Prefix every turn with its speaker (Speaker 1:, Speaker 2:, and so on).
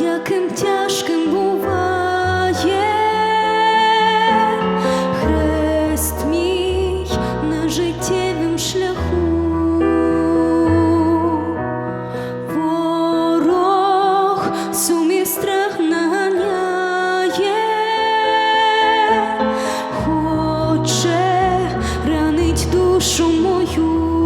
Speaker 1: Яким тяжким буває. Хрест мій на життєвім шляху, ворог сумів страх наганяє, хоче ранить душу мою.